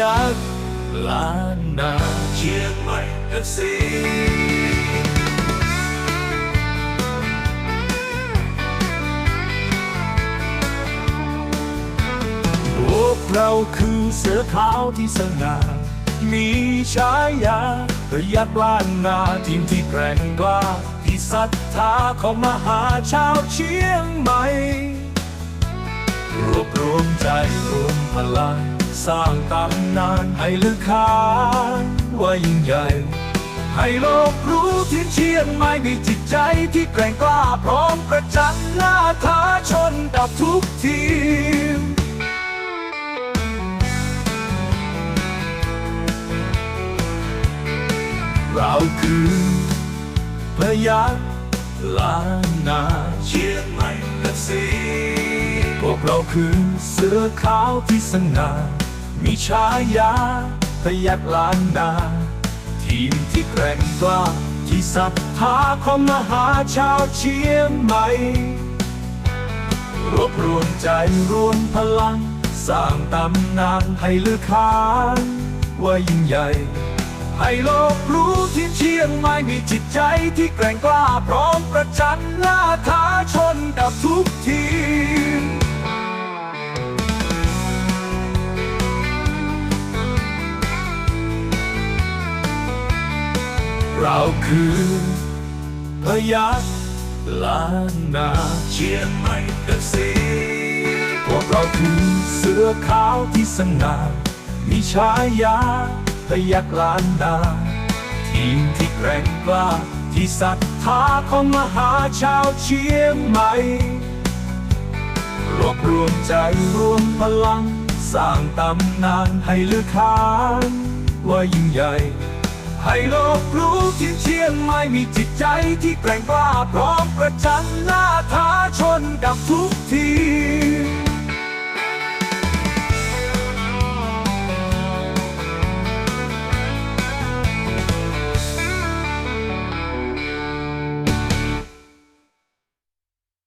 ยักล้านนาเชียงใหม่เอฟซีพวกเราคือเสือขาวที่สง่ามีฉายาพยักล้านนาทีมที่แกร่งกล้าที่ศรัทธาของมหาชาวเชียงใหม่รวบรวมใจรวมพลัง สร้างตำนานให้ลึกขานว่ายิ่งใหญ่ ให้โลกรู้ที่เชียงใหม่มีจิตใจที่แกร่งกล้าพร้อมประจันหน้าท้าชนกับทุกทีมเราคือพยักล้านนาเชียงใหม่เอฟซีพวกเราคือเสื้อขาวที่สง่า มีฉายาพยักล้านนา ทีมที่แกร่งกล้าที่ศรัทธาของมหาชาวเชียงใหม่รวบรวมใจรวมพลัง สร้างตำนานให้ลือขานว่ายิ่งใหญ่ ให้โลกรู้ที่เชียงใหม่มีจิตใจที่แกร่งกล้าพร้อมประจันหน้าท้าชนกับทุกที เราคือ พยักล้านนาเชียงใหม่เอฟซีพวกเราคือเสื้อขาวที่สง่ามีฉายาพยักล้านนาทีมที่แกร่งกล้าที่ศรัทธาของมหาชาวเชียงใหม่รวบรวมใจรวมพลัง สร้างตำนานให้ลือขานว่ายิ่งใหญ่ ให้โลกรู้ที่เชียงใหม่มีจิตใจที่แกร่งกล้าพร้อมประจันหน้าท้าชนกับทุกที